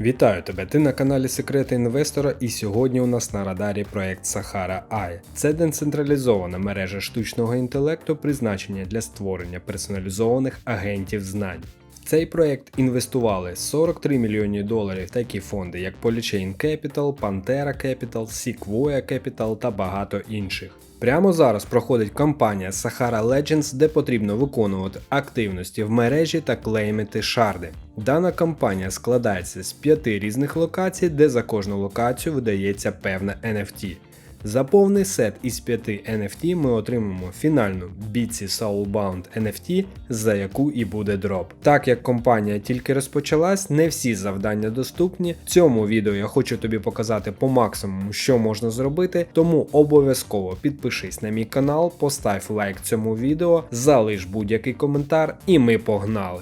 Вітаю тебе! Ти на каналі Секрети інвестора, і сьогодні у нас на радарі проект Sahara AI. Це децентралізована мережа штучного інтелекту, призначення для створення персоналізованих агентів знань. В цей проект інвестували 43 мільйони доларів такі фонди, як Polychain Capital, Pantera Capital, Sequoia Capital та багато інших. Прямо зараз проходить кампанія Sahara Legends, де потрібно виконувати активності в мережі та клеймити шарди. Дана кампанія складається з п'яти різних локацій, де за кожну локацію видається певна NFT. За повний сет із 5 NFT ми отримаємо фінальну Bitsy Soulbound NFT, за яку і буде дроп. Так як компанія тільки розпочалась, не всі завдання доступні. В цьому відео я хочу тобі показати по максимуму, що можна зробити, тому обов'язково підпишись на мій канал, постав лайк цьому відео, залиш будь-який коментар, і ми погнали!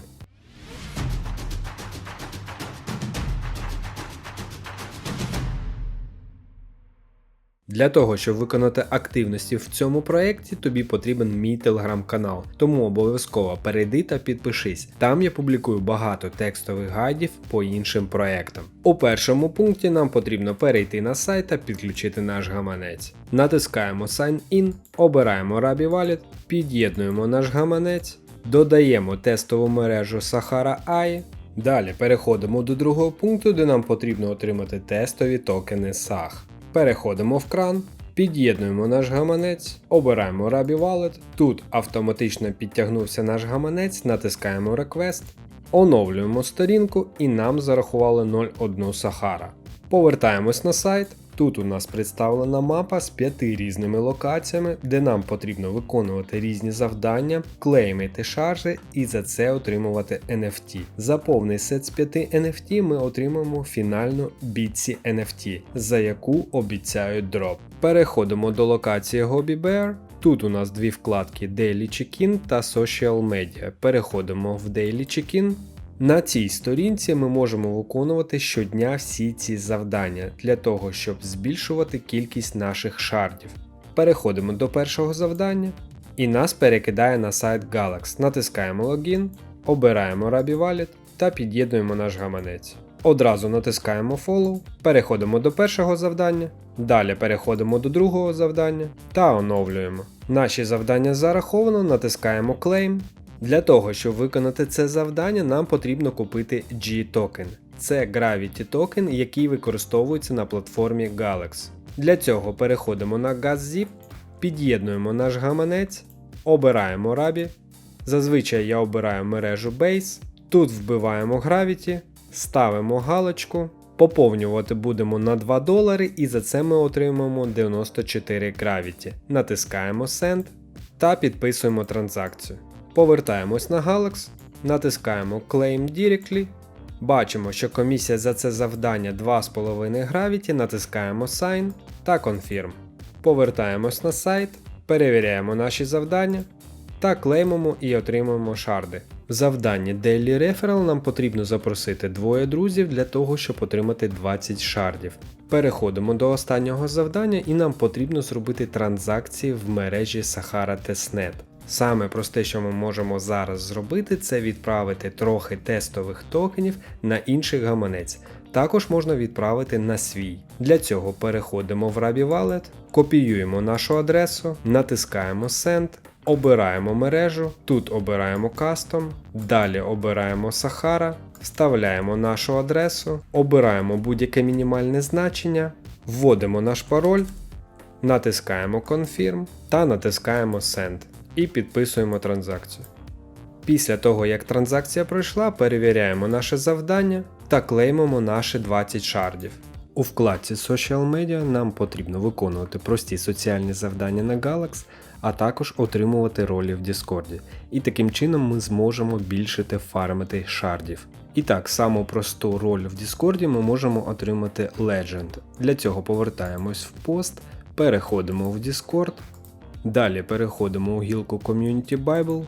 Для того, щоб виконати активності в цьому проєкті, тобі потрібен мій телеграм-канал, тому обов'язково перейди та підпишись. Там я публікую багато текстових гайдів по іншим проєктам. У першому пункті нам потрібно перейти на сайт та підключити наш гаманець. Натискаємо Sign In, обираємо Rabi Wallet, під'єднуємо наш гаманець, додаємо тестову мережу Sahara AI. Далі переходимо до другого пункту, де нам потрібно отримати тестові токени SAG. Переходимо в кран, під'єднуємо наш гаманець, обираємо Rabi Wallet. Тут автоматично підтягнувся наш гаманець, натискаємо Request, оновлюємо сторінку і нам зарахували 0,1 Сахара. Повертаємось на сайт. Тут у нас представлена мапа з п'яти різними локаціями, де нам потрібно виконувати різні завдання, клеймити шаржі і за це отримувати NFT. За повний сет з 5 NFT ми отримаємо фінальну Bitsy NFT, за яку обіцяють дроп. Переходимо до локації Hobby Bear. Тут у нас дві вкладки Daily Check-in та Social Media. Переходимо в Daily Check-in. На цій сторінці ми можемо виконувати щодня всі ці завдання для того, щоб збільшувати кількість наших шардів. Переходимо до першого завдання і нас перекидає на сайт Galax. Натискаємо логін, обираємо Rabi Wallet та під'єднуємо наш гаманець. Одразу натискаємо Follow, переходимо до першого завдання, далі переходимо до другого завдання та оновлюємо. Наші завдання зараховано, натискаємо Claim. Для того, щоб виконати це завдання, нам потрібно купити G-токен. Це Gravity токен, який використовується на платформі Galax. Для цього переходимо на GasZip, під'єднуємо наш гаманець, обираємо Rabi. Зазвичай я обираю мережу Base. Тут вбиваємо Gravity, ставимо галочку. Поповнювати будемо на 2 долари і за це ми отримаємо 94 Gravity. Натискаємо Send та підписуємо транзакцію. Повертаємось на Galax, натискаємо Claim Directly. Бачимо, що комісія за це завдання 2,5 Gravity, натискаємо Sign та Confirm. Повертаємось на сайт, перевіряємо наші завдання та клеймимо і отримуємо шарди. В завданні Daily Referral нам потрібно запросити двоє друзів для того, щоб отримати 20 шардів. Переходимо до останнього завдання і нам потрібно зробити транзакції в мережі Sahara Testnet. Саме просте, що ми можемо зараз зробити, це відправити трохи тестових токенів на інший гаманець. Також можна відправити на свій. Для цього переходимо в Rabi Wallet, копіюємо нашу адресу, натискаємо Send, обираємо мережу, тут обираємо Custom, далі обираємо Sahara, вставляємо нашу адресу, обираємо будь-яке мінімальне значення, вводимо наш пароль, натискаємо Confirm та натискаємо Send і підписуємо транзакцію. Після того, як транзакція пройшла, перевіряємо наше завдання та клеймимо наші 20 шардів. У вкладці Social Media нам потрібно виконувати прості соціальні завдання на Galax, а також отримувати ролі в Discord. І таким чином ми зможемо більшити фармити шардів. І так, саму просту роль в Discord ми можемо отримати Legend. Для цього повертаємось в пост, переходимо в Discord, Далі переходимо у гілку Community Bible,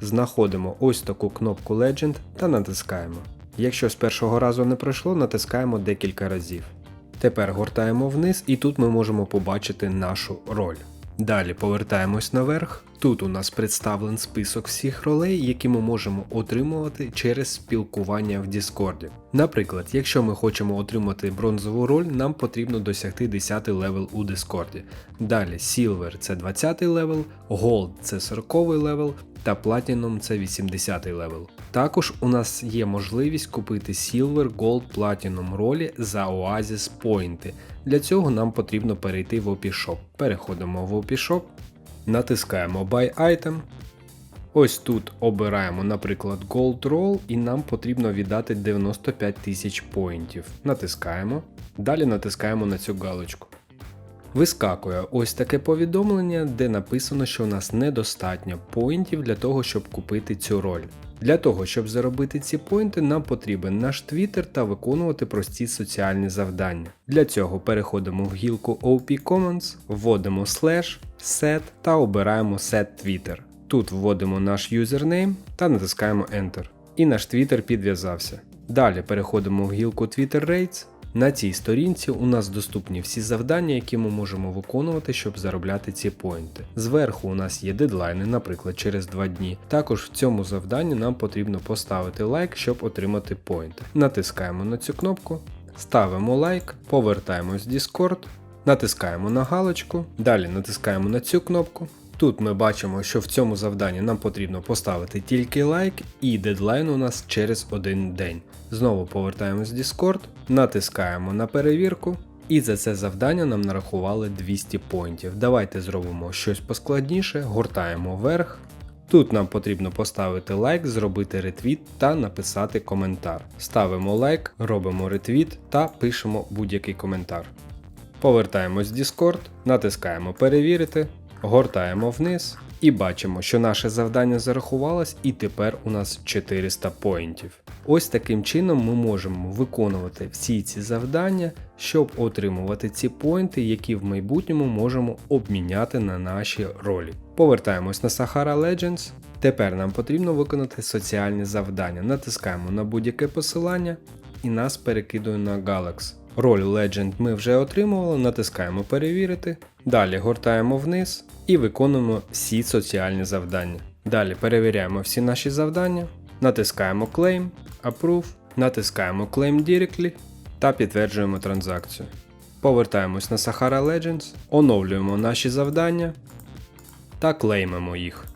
знаходимо ось таку кнопку Legend та натискаємо. Якщо з першого разу не пройшло, натискаємо декілька разів. Тепер гортаємо вниз і тут ми можемо побачити нашу роль. Далі повертаємось наверх, Тут у нас представлен список всіх ролей, які ми можемо отримувати через спілкування в Діскорді. Наприклад, якщо ми хочемо отримати бронзову роль, нам потрібно досягти 10 левел у Дискорді. Далі Silver це 20 левел, Gold це 40 левел та Platinum це 80 левел. Також у нас є можливість купити Silver, Gold, Platinum ролі за Oasis Poinти. Для цього нам потрібно перейти в OP-Shop. Переходимо в OP-Shop, натискаємо Buy Item. Ось тут обираємо, наприклад, Gold Roll і нам потрібно віддати 95 тисяч поінтів. Натискаємо. Далі натискаємо на цю галочку. Вискакує ось таке повідомлення, де написано, що у нас недостатньо поінтів для того, щоб купити цю роль. Для того, щоб заробити ці поінти, нам потрібен наш Twitter та виконувати прості соціальні завдання. Для цього переходимо в гілку OP Commons, вводимо slash, set та обираємо set Twitter. Тут вводимо наш юзернейм та натискаємо Enter. І наш Twitter підв'язався. Далі переходимо в гілку Twitter Rates. На цій сторінці у нас доступні всі завдання, які ми можемо виконувати, щоб заробляти ці поінти. Зверху у нас є дедлайни, наприклад, через 2 дні. Також в цьому завданні нам потрібно поставити лайк, щоб отримати поінти. Натискаємо на цю кнопку, ставимо лайк, повертаємось в Discord, натискаємо на галочку, далі натискаємо на цю кнопку. Тут ми бачимо, що в цьому завданні нам потрібно поставити тільки лайк, і дедлайн у нас через один день. Знову повертаємось в Discord, натискаємо на перевірку, і за це завдання нам нарахували 200 поінтів. Давайте зробимо щось поскладніше, гортаємо вверх. Тут нам потрібно поставити лайк, зробити ретвіт та написати коментар. Ставимо лайк, робимо ретвіт та пишемо будь-який коментар. Повертаємось в Discord, натискаємо перевірити, гортаємо вниз і бачимо, що наше завдання зарахувалось, і тепер у нас 400 поінтів. Ось таким чином ми можемо виконувати всі ці завдання, щоб отримувати ці поінти, які в майбутньому можемо обміняти на наші ролі. Повертаємось на Sahara Legends. Тепер нам потрібно виконати соціальні завдання. Натискаємо на будь-яке посилання і нас перекидує на Galax. Роль Legend ми вже отримували, натискаємо перевірити. Далі гортаємо вниз і виконуємо всі соціальні завдання. Далі перевіряємо всі наші завдання, натискаємо Claim, Approve, натискаємо Claim Directly та підтверджуємо транзакцію. Повертаємось на Sahara Legends, оновлюємо наші завдання та клеймимо їх.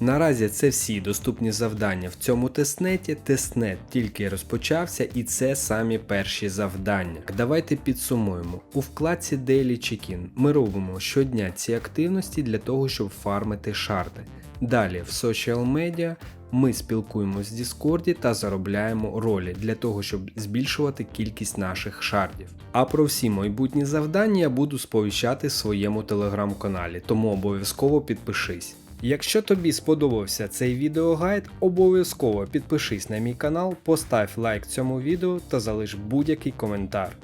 Наразі це всі доступні завдання в цьому тестнеті. Тестнет тільки розпочався, і це самі перші завдання. Давайте підсумуємо. У вкладці Daily Check-in ми робимо щодня ці активності для того, щоб фармити шарти. Далі в Social Media ми спілкуємось в Discord та заробляємо ролі для того, щоб збільшувати кількість наших шардів. А про всі майбутні завдання я буду сповіщати в своєму телеграм-каналі, тому обов'язково підпишись. Якщо тобі сподобався цей відеогайд, обов'язково підпишись на мій канал, постав лайк цьому відео та залиш будь-який коментар.